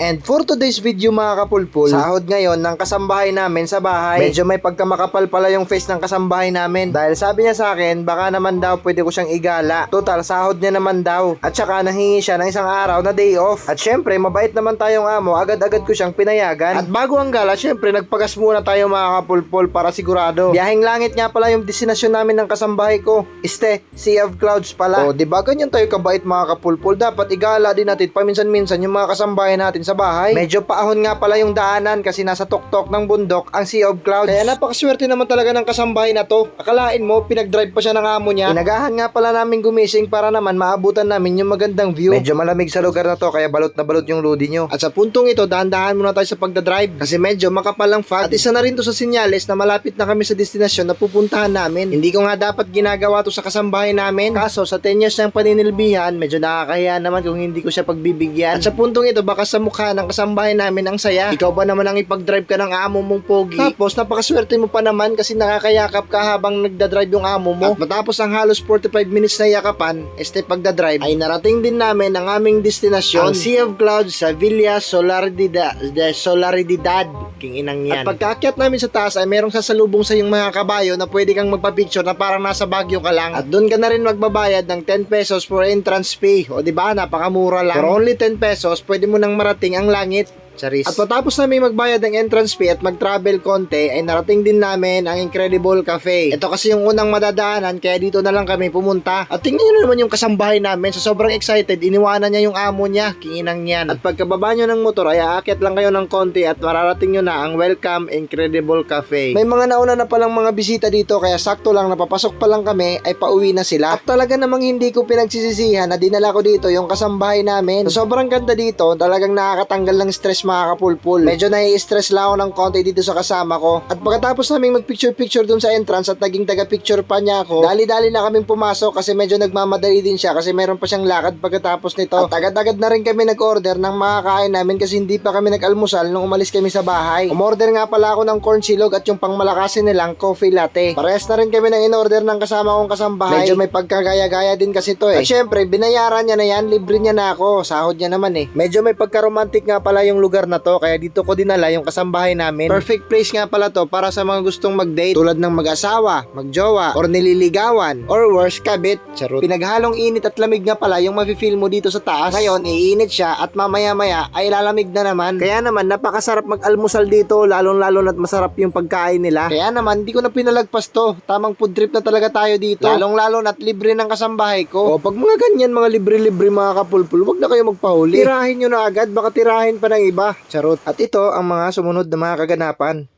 And for today's video mga kapulpul, sahod ngayon ng kasambahay namin sa bahay. Medyo may pagkamakapal pala yung face ng kasambahay namin. Dahil sabi niya sa akin, baka naman daw pwede ko siyang igala. Total, sahod niya naman daw. At saka nanghingi siya ng isang araw na day off. At syempre, mabait naman tayong amo, agad-agad ko siyang pinayagan. At bago ang gala, syempre, nagpagas muna tayo mga kapulpul para sigurado. Biyaheng langit nga pala yung destinasyon namin ng kasambahay ko. Este, Sea of Clouds pala. O, di ba ganyan tayo kabait mga kapulpul? Dapat igala din natin paminsan-minsan yung mga kasambahay natin sa bahay. Medyo paahon nga pala yung daanan kasi nasa tuktok ng bundok ang Sea of Clouds. Kaya napakaswerte naman talaga ng kasambahay na to. Akalain mo, pinag-drive pa siya ng amo niya. Inagahan nga pala namin gumising para naman maabutan namin yung magandang view. Medyo malamig sa lugar na to kaya balot na balot yung lodi nyo. At sa puntong ito, dahan-dahan muna tayo sa pagdadrive kasi medyo makapal ang fog. At isa na rin to sa sinyales na malapit na kami sa destinasyon na pupuntahan namin. Hindi ko nga dapat ginagawa to sa kasambahay namin. Kaso sa 10 years ng paninilbihan, medyo nakakahiya naman kung hindi ko siya pagbibigyan. At sa puntong ito, baka sa mukha ng kasambahay namin ang saya. Ikaw ba naman ang ipag-drive ka ng amo mong pogi? Tapos napakaswerte mo pa naman kasi nakakayakap ka habang nagdadrive yung amo mo. At matapos ang halos 45 minutes na yakapan, este pagdadrive, ay narating din namin ang aming destinasyon. Ang Sea of Clouds sa Villa Solaridad. De Solaridad. King inang yan. At pagkaakyat namin sa taas ay merong sasalubong sa yung mga kabayo na pwede kang magpa-picture na parang nasa Baguio ka lang. At doon ka na rin magbabayad ng 10 pesos for entrance fee. O di ba napakamura lang. For only 10 pesos, pwede mo nang marating ang langit. Charis. At matapos namin magbayad ng entrance fee at mag-travel konti, ay narating din namin ang Incredible Cafe. Ito kasi yung unang madadaanan, kaya dito na lang kami pumunta. At tingnan nyo naman yung kasambahay namin. So sobrang excited, iniwanan niya yung amo niya, kinginang yan. At pagkababa nyo ng motor, ay aakyat lang kayo ng konti at mararating nyo na ang Welcome Incredible Cafe. May mga nauna na palang mga bisita dito, kaya sakto lang napapasok pa lang kami, ay pauwi na sila. At talaga namang hindi ko pinagsisisihan na dinala ko dito yung kasambahay namin. So sobrang ganda dito, talagang nakakatanggal ng stress mga kapulpul. Medyo nai-stress lang ako ng konti dito sa kasama ko. At pagkatapos naming mag-picture-picture dun sa entrance at naging taga-picture pa niya ako, dali-dali na kaming pumasok kasi medyo nagmamadali din siya kasi meron pa siyang lakad pagkatapos nito. At agad-agad na rin kami nag-order ng mga kain namin kasi hindi pa kami nag-almusal nung umalis kami sa bahay. Umorder nga pala ako ng corn silog at yung pangmalakasin nilang coffee latte. Parehas na rin kami ng in-order ng kasama kong kasambahay. Medyo may pagkagaya-gaya din kasi to eh. At syempre, binayaran niya na yan, libre niya na ako. Sahod niya naman eh. Medyo may pagka-romantic nga pala yung lugar na to kaya dito ko dinala yung kasambahay namin. Perfect place nga pala to para sa mga gustong mag-date tulad ng mag-asawa, magjowa, or nililigawan, or worse, kabit. Charot. Pinaghalong init at lamig nga pala yung mafe-feel mo dito sa taas. Ngayon, iinit siya at mamaya-maya ay lalamig na naman. Kaya naman, napakasarap mag-almusal dito, lalong-lalo at masarap yung pagkain nila. Kaya naman, di ko na pinalagpas to. Tamang food trip na talaga tayo dito. Lalong-lalo at libre ng kasambahay ko. O, pag mga ganyan, mga libre-libre mga kapulpul, wag na kayo magpahuli. Tirahin nyo na agad, baka tirahin pa ng iba. Charot. At ito ang mga sumunod na mga kaganapan.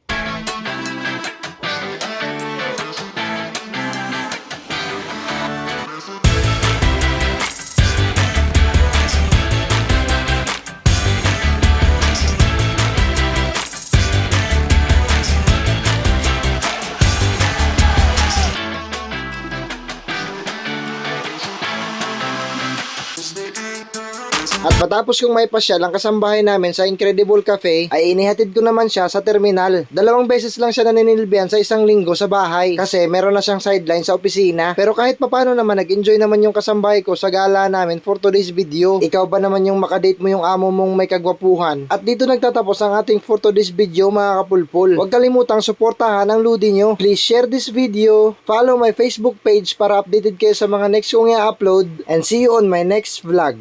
At matapos kong may pasyal ang kasambahay namin sa Incredible Cafe, ay inihatid ko naman siya sa terminal. Dalawang beses lang siya naninilbihan sa isang linggo sa bahay kasi meron na siyang sideline sa opisina. Pero kahit papano naman, nag-enjoy naman yung kasambahay ko sa gala namin for today's video. Ikaw ba naman yung makadate mo yung amo mong may kagwapuhan? At dito nagtatapos ang ating for today's video mga kapulpul. Huwag kalimutang suportahan ang ludi nyo. Please share this video, follow my Facebook page para updated kayo sa mga next kong i-upload, and see you on my next vlog.